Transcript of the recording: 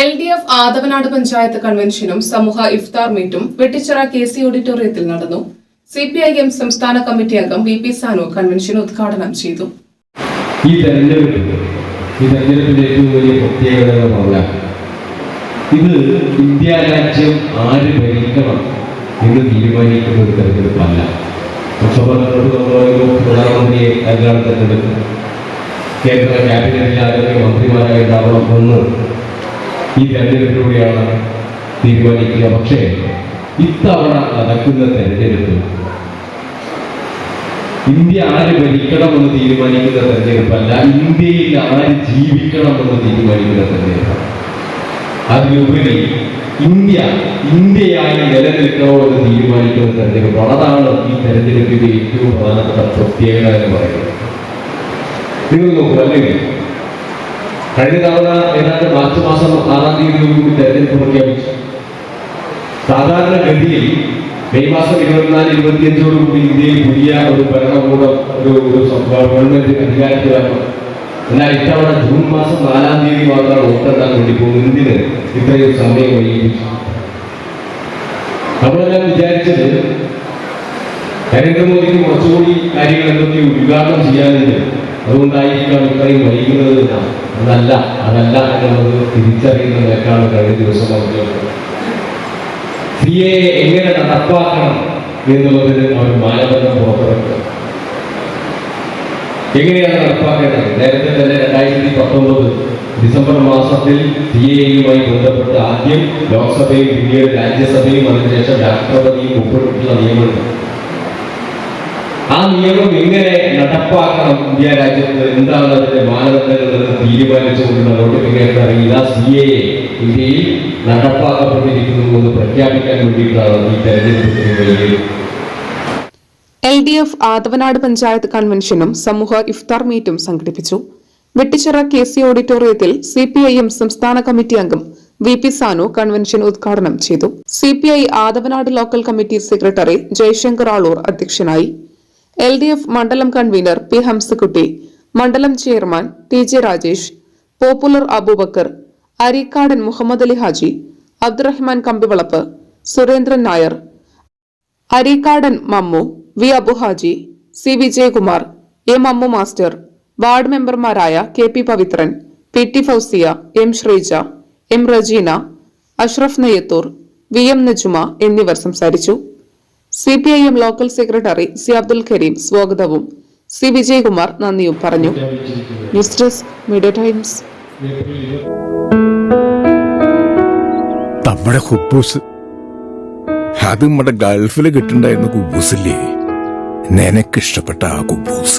L D F Athavanad panchayat കൺവെൻഷനും സമൂഹ ഇഫ്താർ മീറ്റും Vettichira K C ഓഡിറ്റോറിയത്തിൽ നടന്നു. സി പി ഐ എം സംസ്ഥാന കമ്മിറ്റി അംഗം വി പി സാനു കൺവെൻഷൻ ഉദ്ഘാടനം ചെയ്തു. ഈ തെരഞ്ഞെടുപ്പ് ഈ തെരഞ്ഞെടുപ്പിന്റെ ഏറ്റവും വലിയ പ്രത്യേകത എന്ന് പറഞ്ഞാൽ ഇത് ഇന്ത്യ രാജ്യം ആര് ഭരിക്കണം എന്ന് തീരുമാനിക്കുന്ന ഒരു തെരഞ്ഞെടുപ്പല്ല. ലോക്സഭാ പ്രധാനമന്ത്രിയെ ആരാണ് തെരഞ്ഞെടുക്കുന്നത് കേന്ദ്ര ക്യാബിനറ്റിൽ ആരോഗ്യ മന്ത്രിമാരായി ഉണ്ടാവണം എന്ന് ഈ തെരഞ്ഞെടുപ്പിലൂടെയാണ് തീരുമാനിക്കുക. പക്ഷേ ഇത്തവണ നടക്കുന്ന തെരഞ്ഞെടുപ്പ് ഇന്ത്യ ആര് ഭരിക്കണമെന്ന് തീരുമാനിക്കുന്ന തെരഞ്ഞെടുപ്പല്ല ഇന്ത്യയിൽ ആര് ജീവിക്കണമെന്ന് തീരുമാനിക്കുന്ന തെരഞ്ഞെടുപ്പാണ്. അതിലുപരി ഇന്ത്യ ഇന്ത്യയായി നിലനിൽക്കണോ എന്ന് തീരുമാനിക്കുന്ന തെരഞ്ഞെടുപ്പാണ്. അതാണ് ഈ തെരഞ്ഞെടുപ്പിന്റെ ഏറ്റവും പ്രധാനപ്പെട്ട പ്രത്യേകത എന്ന് പറയുന്നത്. നിങ്ങൾ നോക്കൂ അല്ലെങ്കിൽ കഴിഞ്ഞ തവണ ഏതാണ്ട് മാർച്ച് മാസം ആറാം തീയതിയോടുകൂടി തെരഞ്ഞെടുപ്പ് പ്രഖ്യാപിച്ചു. സാധാരണഗതിയിൽ മെയ് മാസം ഇരുപത്തിനാല് ഇരുപത്തിയഞ്ചോടുകൂടി ഇന്ത്യയിൽ പുതിയ ഒരു ഭരണകൂടം ഒരു ഒരു ഗവൺമെന്റ് അധികാരത്തിൽ എന്നാൽ ഇത്തവണ ജൂൺ മാസം നാലാം തീയതി മാത്രമാണ് വോട്ടെണ്ണാൻ വേണ്ടി പോകുന്നത്. എന്തിന്? ഇത്രയും സമയം വൈകിപ്പിച്ചു. നമ്മളെല്ലാം വിചാരിച്ചത് നരേന്ദ്രമോദിക്ക് കുറച്ചുകൂടി കാര്യങ്ങൾ എന്തൊക്കെ ഉദ്ഘാടനം ചെയ്യാനുണ്ട്. അതുകൊണ്ടായിരിക്കാം ഇത്രയും വൈകുന്നത് എന്നാണ്. അതല്ല അതല്ല എന്നുള്ളത് തിരിച്ചറിയുന്ന നിലക്കാണ് കഴിഞ്ഞ ദിവസം നമുക്ക് സ്ത്രീയെ എങ്ങനെ നടപ്പാക്കണം എന്നുള്ളതിന് അവർ മാനദണ്ഡം പുറത്തിറക്കുക എങ്ങനെയാണ് നടപ്പാക്കേണ്ടത്? നേരത്തെ തന്നെ രണ്ടായിരത്തി പത്തൊമ്പത് ഡിസംബർ മാസത്തിൽ സി എയുമായി ബന്ധപ്പെട്ട് ആദ്യം ലോക്സഭയും പിന്നീട് രാജ്യസഭയും അതിനുശേഷം രാഷ്ട്രപതിയും ഒപ്പിട്ടിട്ടുള്ള നിയമമുണ്ട് ആ നിയമം എങ്ങനെ നടപ്പാക്കണം ഇന്ത്യ രാജ്യത്ത്? എന്താണ് അതിന്റെ മാനദണ്ഡങ്ങൾ? തീരുമാനിച്ചുകൊണ്ടുള്ള നോട്ടിഫിക്കേഷൻ അറിയില്ല. സി എ ഇന്ത്യയിൽ നടപ്പാക്കപ്പെട്ടിരിക്കുന്നു എന്ന് പ്രഖ്യാപിക്കാൻ വേണ്ടിയിട്ടാണ് ഈ തെരഞ്ഞെടുപ്പ് L D F Athavanad panchayat കൺവെൻഷനും സമൂഹ ഇഫ്താർ മീറ്റും സംഘടിപ്പിച്ചു. വെട്ടിച്ചിറ കെ സി ഓഡിറ്റോറിയത്തിൽ സി പി ഐ എം സംസ്ഥാന കമ്മിറ്റി അംഗം വി പി സാനു കൺവെൻഷൻ ഉദ്ഘാടനം ചെയ്തു. C P I Athavanad local committee secretary Jayashankar Aloor അധ്യക്ഷനായി. എൽ ഡി എഫ് മണ്ഡലം കൺവീനർ പി ഹംസക്കുട്ടി മണ്ഡലം chairman T J Rajesh popular Aboobacker Areekkadan Muhammad Ali Haji Abdurahman Kambivalappu Surendran Nair Areekadan Mammu V Abuhaji C Vijayakumar A Mammu master ward മെമ്പർമാരായ K P Pavithran P T Fousiya M Sreeja M Rajeena Ashraf Neyyathur V M Najuma എന്നിവർ സംസാരിച്ചു. C P I M local secretary C Abdul Kareem സ്വാഗതവും. C Vijayakumar നന്ദിയും പറഞ്ഞു. News desk Media Times. നമ്മുടെ ഹുബൂസ്. അത് നമ്മുടെ ഗൾഫിൽ കിട്ടുണ്ടായിരുന്ന കുബൂസില്ലേ? നിനക്കിഷ്ടപ്പെട്ട ആ കുബൂസ്.